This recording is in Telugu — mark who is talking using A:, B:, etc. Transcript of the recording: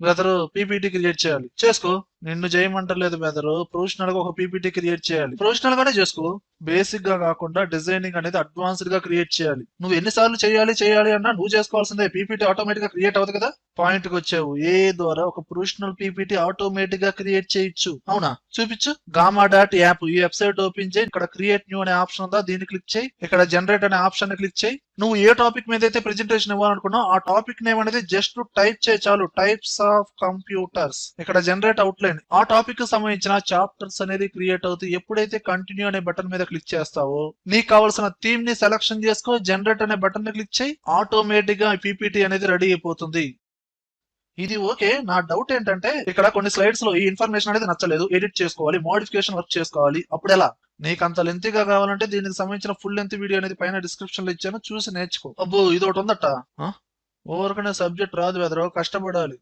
A: బ్రదరు పీపీటీ క్రియేట్ చేయాలి. చేసుకో. నిన్ను చేయమంటలేదు బ్రదరు ప్రొఫెషనల్గా ఒక పీపీటీ క్రియేట్ చేయాలి. ప్రొఫెషనల్ గానే చేసుకో. బేసిక్గా కాకుండా డిజైనింగ్ అనేది అడ్వాన్స్డ్గా క్రియేట్ చేయాలి. నువ్వు ఎన్నిసార్లు చేయాలి చేయాలి అన్నా నువ్వు చేసుకోవాల్సిందే. పీపీటీ ఆటోమేటిక్గా క్రియేట్ అవుతుంది కదా? పాయింట్కి వచ్చావు. ఏ ద్వారా? ఒక ప్రొఫెషనల్ పీపీటీ ఆటోమేటిక్గా క్రియేట్ చేయొచ్చు. అవునా? చూపించు. Gamma dot app. ఈ వెబ్సైట్ ఓపెన్ చేయి. ఇక్కడ క్రియేట్ న్యూ అనే ఆప్షన్ ఉందా? దీన్ని క్లిక్ చేయి. ఇక్కడ జనరేట్ అనే ఆప్షన్ క్లిక్ చేయి. నువ్వు ఏ టాపిక్ మీద అయితే ప్రెజెంటేషన్ ఇవ్వాలనుకున్నావు ఆ టాపిక్ నేమ్ అనేది జస్ట్ టైప్ చేయి చాలు. Types of computers. ఇక్కడ జనరేట్ అవుట్లైన్ ఆ టాపిక్కి సంబంధించిన చాప్టర్స్ అనేది క్రియేట్ అవుతాయి ఎప్పుడైతే కంటిన్యూ అనే బటన్ మీద క్లిక్ చేస్తావో నీకు కావాల్సిన థీమ్ని సెలెక్షన్ చేసుకో జనరేట్ అనే బటన్ని క్లిక్ చేయి ఆటోమేటిక్గా పీపీటీ అనేది రెడీ అయిపోతుంది. ఇది ఓకే. నా డౌట్ ఏంటంటే ఇక్కడ కొన్ని స్లైడ్స్లో ఈ ఇన్ఫర్మేషన్ అనేది నచ్చలేదు. ఎడిట్ చేసుకోవాలి మోడిఫికేషన్ వర్క్ చేసుకోవాలి. అప్పుడు ఎలా? నీకు అంత లెంత్గా కావాలంటే దీనికి సంబంధించిన ఫుల్ లెంత్ వీడియో అనేది పైన డిస్క్రిప్షన్లో ఇచ్చాను. చూసి నేర్చుకో. అబ్బో ఇది ఒకటి ఉందట. ఓవరకనే సబ్జెక్ట్ రాదు వెదరో కష్టపడాలి.